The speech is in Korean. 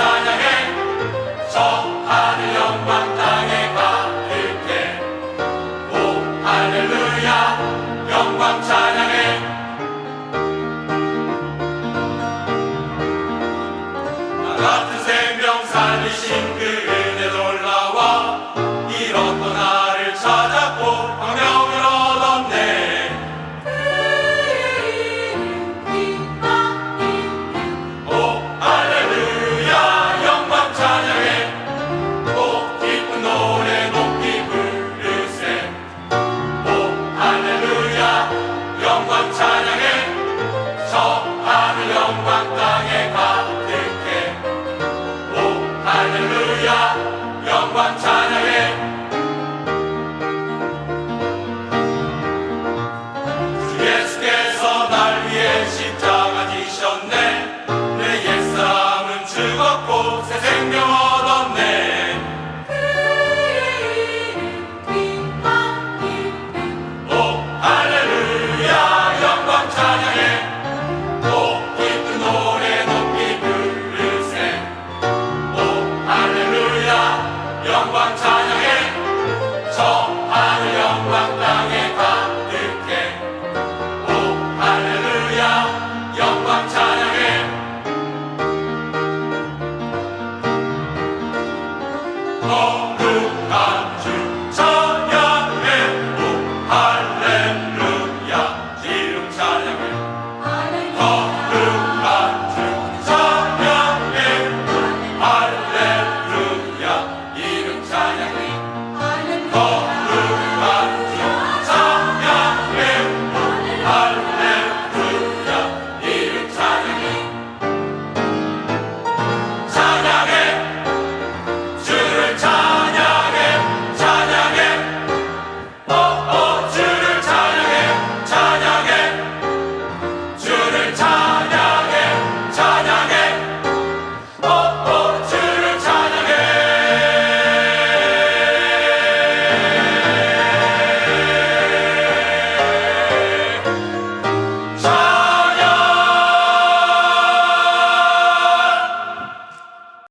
찬양해. 저 하늘 영광. 영광 찬양해 저 하늘 영광 땅에 가득해. 오 할렐루야. 영광 찬양해 주 예수께서 날 위해 십자가 지셨네. 영광 찬양해 저